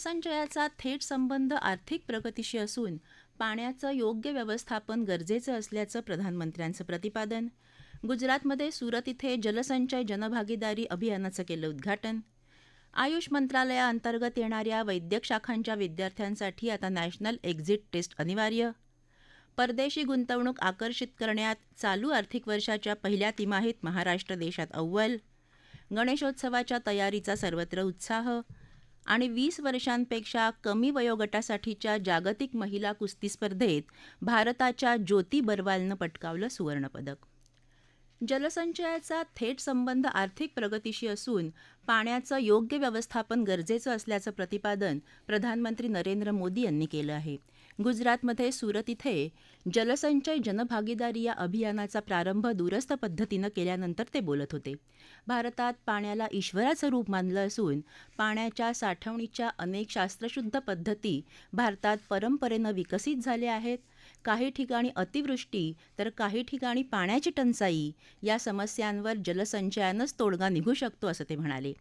संचयाचा थेट संबंध आर्थिक प्रगतीशी असून पाण्याचं योग्य व्यवस्थापन गरजेचं असल्याचं प्रधानमंत्र्यांचं प्रतिपादन. गुजरातमध्ये सुरत इथे जलसंचय जनभागीदारी अभियानाचं केलं उद्घाटन. आयुष मंत्रालयाअंतर्गत येणाऱ्या वैद्यक शाखांच्या विद्यार्थ्यांसाठी आता नॅशनल एक्झिट टेस्ट अनिवार्य. परदेशी गुंतवणूक आकर्षित करण्यात चालू आर्थिक वर्षाच्या पहिल्या तिमाहीत महाराष्ट्र देशात अव्वल. गणेशोत्सवाच्या तयारीचा सर्वत्र उत्साह. आणि वीस वर्षांपेक्षा कमी वयोगटासाठीच्या जागतिक महिला कुस्ती स्पर्धेत भारताच्या ज्योती बरवालनं पटकावलं सुवर्णपदक. जलसंचयाचा थेट संबंध आर्थिक प्रगतीशी असून पाण्याचं योग्य व्यवस्थापन गरजेचं असल्याचं प्रतिपादन प्रधानमंत्री नरेंद्र मोदी यांनी केलं आहे. गुजरातमध्ये सुरत इथे जलसंचय जनभागीदारी या अभियानाचा प्रारंभ दूरस्थ पद्धतीनं केल्यानंतर ते बोलत होते. भारतात पाण्याला ईश्वराचं रूप मानलं असून पाण्याच्या साठवणीच्या अनेक शास्त्रशुद्ध पद्धती भारतात परंपरेनं विकसित झाल्या आहेत. काही ठिकाणी अतिवृष्टी तर काही ठिकाणी पाण्याची टंचाई या समस्यांवर जलसंचयानंच तोडगा निघू शकतो असं ते म्हणाले.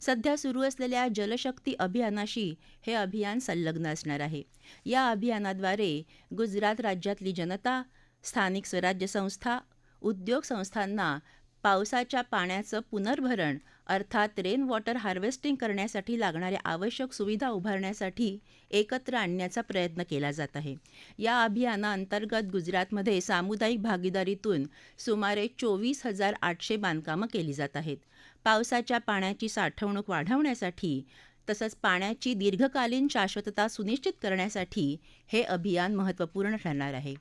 सध्या सुरू असलेल्या जलशक्ती अभियानाशी हे अभियान संलग्न असणार आहे. या अभियानाद्वारे गुजरात राज्यातली जनता स्थानिक स्वराज्य संस्था उद्योग संस्थांना पावसाच्या पाण्याचं पुनर्भरण अर्थात रेन वॉटर हार्वेस्टिंग करण्यासाठी लागणाऱ्या आवश्यक सुविधा उभारण्यासाठी एकत्र आणण्याचा प्रयत्न केला जात आहे. या अभियानाअंतर्गत गुजरातमध्ये सामुदायिक भागीदारीतून सुमारे चोवीस हजार आठशे बांधकामं केली जात आहेत. पावसाच्या पाण्याची साठवणूक वाढवण्यासाठी तसंच पाण्याची दीर्घकालीन शाश्वतता सुनिश्चित करण्यासाठी हे अभियान महत्त्वपूर्ण ठरणार आहे.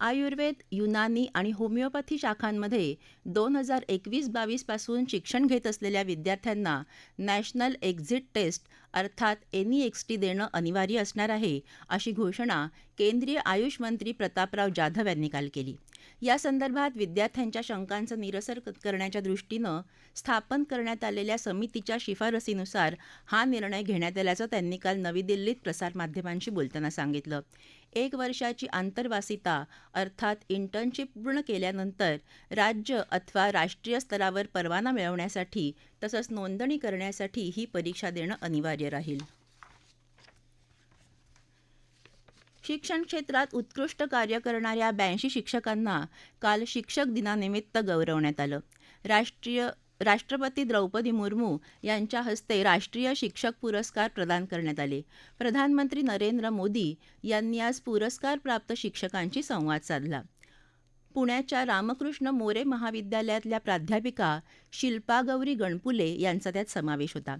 आयुर्वेद युनानी आणि होमिओपॅथी शाखांमध्ये दोन हजार एकवीस बावीसपासून शिक्षण घेत असलेल्या विद्यार्थ्यांना नॅशनल एक्झिट टेस्ट अर्थात एन ई एक्स टी देणं अनिवार्य असणार आहे अशी घोषणा केंद्रीय आयुष मंत्री प्रतापराव जाधव यांनी काल केली. या संदर्भात विद्यार्थ्यांच्या शंकांचं निरसन करण्याच्या दृष्टीनं स्थापन करण्यात आलेल्या समितीच्या शिफारसीनुसार हा निर्णय घेण्यात आल्याचं त्यांनी काल नवी दिल्लीत प्रसारमाध्यमांशी बोलताना सांगितलं. एक वर्षाची आंतरवासिता अर्थात इंटर्नशिप पूर्ण केल्यानंतर राज्य अथवा राष्ट्रीय स्तरावर परवाना मिळवण्यासाठी तसंच नोंदणी करण्यासाठी ही परीक्षा देणं अनिवार्य राहील. शिक्षण क्षेत्रात उत्कृष्ट कार्य करणाऱ्या ब्याऐंशी शिक्षकांना काल शिक्षक दिनानिमित्त गौरवण्यात आलं. राष्ट्रीय राष्ट्रपती द्रौपदी मुर्मू यांच्या हस्ते राष्ट्रीय शिक्षक पुरस्कार प्रदान करण्यात आले. प्रधानमंत्री नरेंद्र मोदी यांनी आज पुरस्कारप्राप्त शिक्षकांशी संवाद साधला. पुण्याच्या रामकृष्ण मोरे महाविद्यालयातल्या प्राध्यापिका शिल्पा गौरी गणपुले यांचा त्यात समावेश होता.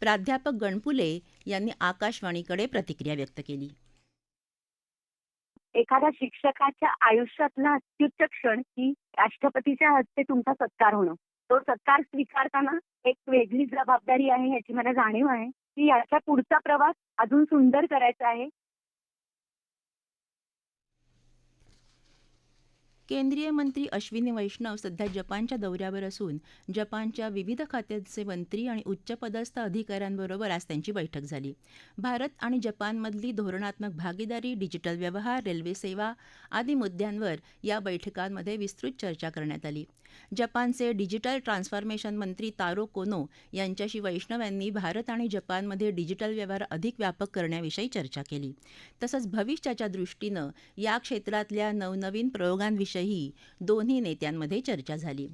प्राध्यापक गणपुले यांनी आकाशवाणीकडे प्रतिक्रिया व्यक्त केली. एखाद्या शिक्षकाच्या आयुष्यातला अत्युच्च क्षण की राष्ट्रपतीच्या हस्ते तुमचा सत्कार होणं. तो सत्कार स्वीकारताना एक वेगळी जबाबदारी आहे याची मला जाणीव आहे. की याचा पुढचा प्रवास अजून सुंदर करायचा आहे. केंद्रीय मंत्री अश्विनी वैष्णव सध्या जपानच्या दौऱ्यावर असून जपानच्या विविध खात्याचे मंत्री आणि उच्चपदस्थ अधिकाऱ्यांबरोबर आज त्यांची बैठक झाली. भारत आणि जपानमधली धोरणात्मक भागीदारी डिजिटल व्यवहार रेल्वे सेवा आदी मुद्द्यांवर या बैठकांमध्ये विस्तृत चर्चा करण्यात आली. जपानचे डिजिटल ट्रान्सफॉर्मेशन मंत्री तारो कोनो यांच्याशी वैष्णव यांनी भारत आणि जपानमध्ये डिजिटल व्यवहार अधिक व्यापक करण्याविषयी चर्चा केली. तसंच भविष्याच्या दृष्टीनं या क्षेत्रातल्या नवनवीन प्रयोगांविषयी दोन्ही नेत्यांमध्ये चर्चा झाली.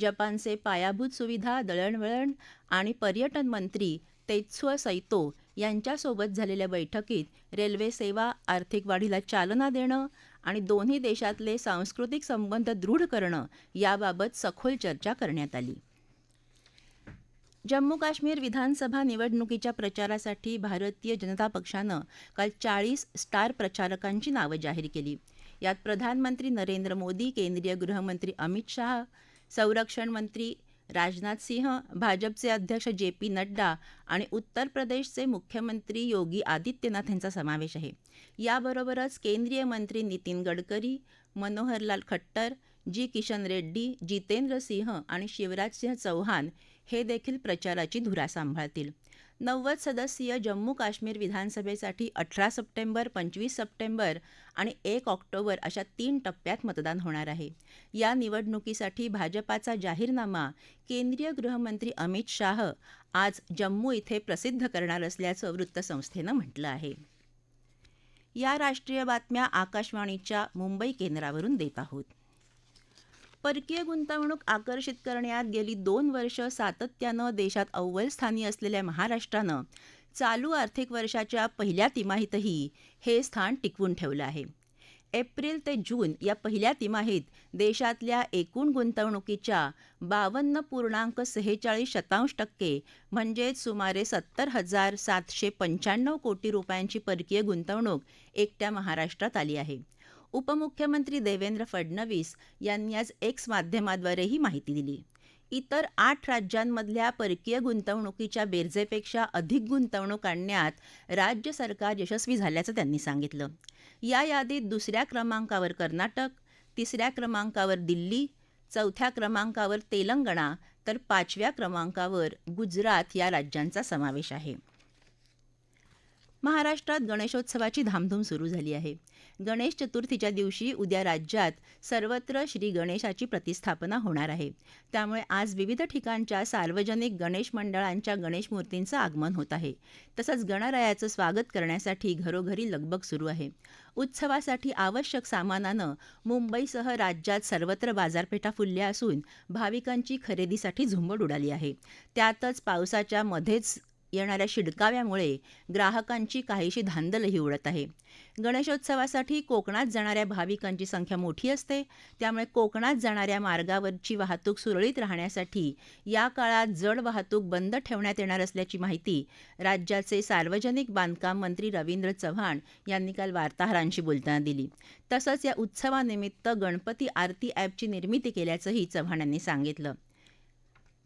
जपानचे पायाभूत सुविधा दळणवळण आणि पर्यटन मंत्री तेत्सुअ सैतो यांच्यासोबत झालेल्या बैठकीत रेल्वे सेवा आर्थिक वाढीला चालना देणं आणि दोन्ही देशातले सांस्कृतिक संबंध दृढ करणं याबाबत सखोल चर्चा करण्यात आली. जम्मू काश्मीर विधानसभा निवडणुकीच्या प्रचारासाठी भारतीय जनता पक्षानं काल चाळीस स्टार प्रचारकांची नावं जाहीर केली. यात प्रधानमंत्री नरेंद्र मोदी केंद्रीय गृहमंत्री अमित शाह संरक्षण मंत्री राजनाथ सिंह भाजपचे अध्यक्ष जे पी नड्डा आणि उत्तर प्रदेशचे मुख्यमंत्री योगी आदित्यनाथ यांचा समावेश आहे. याबरोबरच केंद्रीय मंत्री नितीन गडकरी मनोहरलाल खट्टर जी किशन रेड्डी जितेंद्र सिंह आणि शिवराज सिंह चौहान हे देखील प्रचाराची धुरा सांभाळतील. नव्वद सदस्यीय जम्मू काश्मीर विधानसभेसाठी अठरा सप्टेंबर पंचवीस सप्टेंबर आणि एक ऑक्टोबर अशा तीन टप्प्यात मतदान होणार आहे. या निवडणुकीसाठी भाजपाचा जाहीरनामा केंद्रीय गृहमंत्री अमित शाह आज जम्मू इथे प्रसिद्ध करणार असल्याचं वृत्तसंस्थेनं म्हटलं आहे. या राष्ट्रीय बातम्या आकाशवाणीच्या मुंबई केंद्रावरून देत आहोत. परकीय गुंतवणूक आकर्षित करण्यात गेली दोन वर्ष सातत्यानं देशात अव्वल स्थानी असलेल्या महाराष्ट्रानं. चालू आर्थिक वर्षाच्या पहिल्या तिमाहीतही हे स्थान टिकवून ठेवलं आहे. एप्रिल ते जून या पहिल्या तिमाहीत देशातल्या एकूण गुंतवणुकीच्या बावन्न पूर्णांक सेहेचाळीस शतांश टक्के म्हणजेच सुमारे सत्तर हजार सातशे पंच्याण्णव कोटी रुपयांची परकीय गुंतवणूक एकट्या महाराष्ट्रात आली आहे. उपमुख्यमंत्री देवेंद्र फडणवीस यांनी आज एक्स माध्यमाद्वारे ही माहिती दिली. इतर आठ राज्यांमधल्या परकीय गुंतवणुकीच्या बेरजेपेक्षा अधिक गुंतवणूक आणण्यात राज्य सरकार यशस्वी झाल्याचं त्यांनी सांगितलं. या यादीत दुसऱ्या क्रमांकावर कर्नाटक तिसऱ्या क्रमांकावर दिल्ली चौथ्या क्रमांकावर तेलंगणा तर पाचव्या क्रमांकावर गुजरात या राज्यांचा समावेश आहे. महाराष्ट्रात गणेशोत्सवाची धामधूम सुरू झाली आहे. गणेश चतुर्थीच्या दिवशी उद्या राज्यात सर्वत्र श्री गणेशाची प्रतिस्थापना होणार आहे. त्यामुळे आज विविध ठिकाणच्या सार्वजनिक गणेश मंडळांच्या गणेश मूर्तींचं आगमन होत आहे. तसंच गणरायाचं स्वागत करण्यासाठी घरोघरी लगबग सुरू आहे. उत्सवासाठी आवश्यक सामानानं मुंबईसह राज्यात सर्वत्र बाजारपेठा फुलल्या असून भाविकांची खरेदीसाठी झुंबड उडाली आहे. त्यातच पावसाच्या मध्येच येणाऱ्या शिडकाव्यामुळे ग्राहकांची काहीशी धांदलही उडत आहे. गणेशोत्सवासाठी कोकणात जाणाऱ्या भाविकांची संख्या मोठी असते. त्यामुळे कोकणात जाणाऱ्या मार्गावरची वाहतूक सुरळीत राहण्यासाठी या काळात जड वाहतूक बंद ठेवण्यात येणार असल्याची माहिती राज्याचे सार्वजनिक बांधकाम मंत्री रवींद्र चव्हाण यांनी काल वार्ताहरांशी बोलताना दिली. तसंच या उत्सवानिमित्त गणपती आरती ॲपची निर्मिती केल्याचंही चव्हाण यांनी सांगितलं.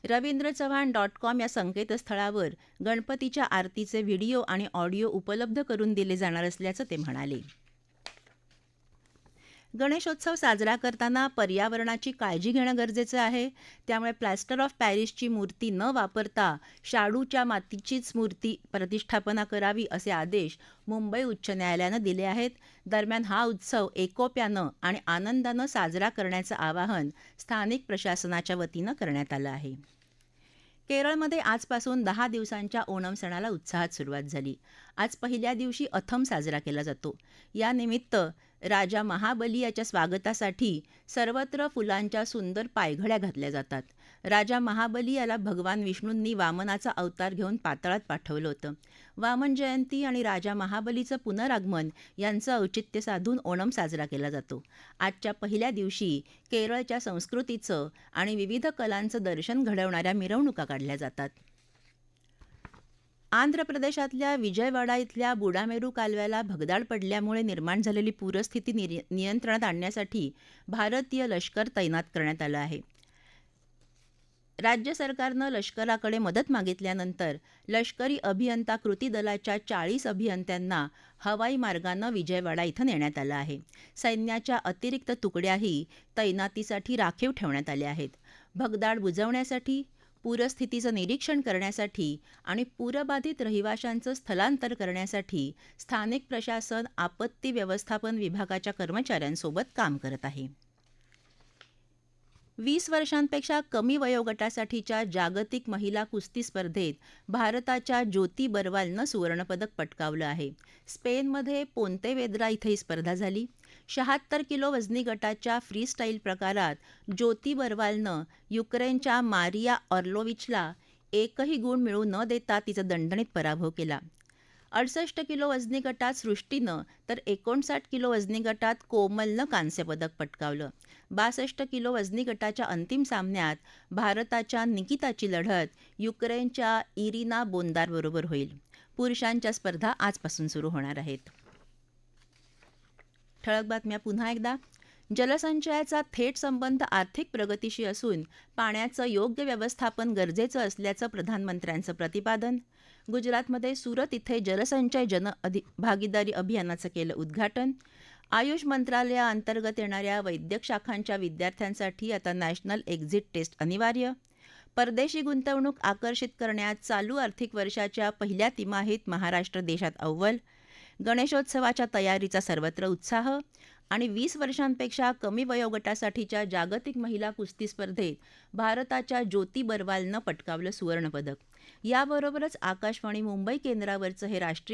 रवींद्र चव्हाण डॉट कॉम या संकेतस्थळावर गणपतीच्या आरतीचे व्हिडिओ आणि ऑडिओ उपलब्ध करून दिले जाणार असल्याचं ते म्हणाले. गणेशोत्सव साजरा करताना पर्यावरणाची काळजी घेणं गरजेचं आहे. त्यामुळे प्लॅस्टर ऑफ पॅरिसची मूर्ती न वापरता शाडूच्या मातीचीच मूर्ती प्रतिष्ठापना करावी असे आदेश मुंबई उच्च न्यायालयानं दिले आहेत. दरम्यान हा उत्सव एकोप्यानं आणि आनंदानं साजरा करण्याचं आवाहन स्थानिक प्रशासनाच्या वतीनं करण्यात आलं आहे. केरळमध्ये आजपासून दहा दिवसांच्या ओणम सणाला उत्साहात सुरुवात झाली. आज पहिल्या दिवशी अथम साजरा केला जातो. यानिमित्त राजा महाबली याच्या स्वागतासाठी सर्वत्र फुलांच्या सुंदर पायघड्या घातल्या जातात. राजा महाबली याला भगवान विष्णूंनी वामनाचा अवतार घेऊन पाताळात पाठवलं होतं. वामन जयंती आणि राजा महाबलीचं पुनरागमन यांचं औचित्य साधून ओणम साजरा केला जातो. आजच्या पहिल्या दिवशी केरळच्या संस्कृतीचं आणि विविध कलांचं दर्शन घडवणाऱ्या मिरवणुका काढल्या जातात. आंध्र प्रदेशातल्या विजयवाडा इथल्या बुडामेरू कालव्याला भगदाड पडल्यामुळे निर्माण झालेली पूरस्थिती निर नियंत्रणात आणण्यासाठी भारतीय लष्कर तैनात करण्यात आलं आहे. राज्य सरकारनं लष्कराकडे मदत मागितल्यानंतर लष्करी अभियंता कृती दलाच्या चाळीस अभियंत्यांना हवाई मार्गानं विजयवाडा इथं नेण्यात आलं आहे. सैन्याच्या अतिरिक्त तुकड्याही तैनातीसाठी राखीव ठेवण्यात आल्या आहेत. भगदाड बुजवण्यासाठी पूरस्थितीचं निरीक्षण करण्यासाठी आणि पूरबाधित रहिवाशांचं स्थलांतर करण्यासाठी स्थानिक प्रशासन आपत्ती व्यवस्थापन विभागाच्या कर्मचाऱ्यांसोबत काम करत आहे. वीस वर्षांपेक्षा कमी वयोगटासाठीच्या जागतिक महिला कुस्ती स्पर्धेत भारताच्या ज्योती बरवालनं सुवर्णपदक पटकावलं आहे. स्पेनमध्ये पोंतेवेद्रा इथं ही स्पर्धा झाली. शहात्तर किलो वजनी गटाच्या फ्रीस्टाईल प्रकारात ज्योती बरवालनं युक्रेनच्या मारिया ऑर्लोविचला एकही गुण मिळू न देता तिचा दणदणीत पराभव केला. अडसष्ट किलो वजनी गटात सृष्टीनं तर एकोणसाठ किलो वजनी गटात कोमलनं कांस्यपदक पटकावलं. बासष्ट किलो वजनी गटाच्या अंतिम सामन्यात भारताच्या निकिताची लढत युक्रेनच्या इरिना बोंदारबरोबर होईल. पुरुषांच्या स्पर्धा आजपासून सुरू होणार आहेत. ठळक बातम्या पुन्हा एकदा. जलसंचयाचा थेट संबंध आर्थिक प्रगतीशी असून पाण्याचं योग्य व्यवस्थापन गरजेचं असल्याचं प्रधानमंत्र्यांचं प्रतिपादन. गुजरातमध्ये सुरत इथे जलसंचय जन अधि भागीदारी अभियानाचं केलं उद्घाटन. आयुष मंत्रालयाअंतर्गत येणाऱ्या वैद्यक शाखांच्या विद्यार्थ्यांसाठी आता नॅशनल एक्झिट टेस्ट अनिवार्य. परदेशी गुंतवणूक आकर्षित करण्यात चालू आर्थिक वर्षाच्या पहिल्या तिमाहीत महाराष्ट्र देशात अव्वल. गणेशोत्सवाच्या तयारीचा सर्वत्र उत्साह आणि वीस वर्षांपेक्षा कमी वयोगटासाठीच्या जागतिक महिला कुस्ती स्पर्धेत भारताच्या ज्योती बरवालनं पटकावलं सुवर्णपदक. याबरोबरच आकाशवाणी मुंबई केंद्रावरचं हे राष्ट्रीय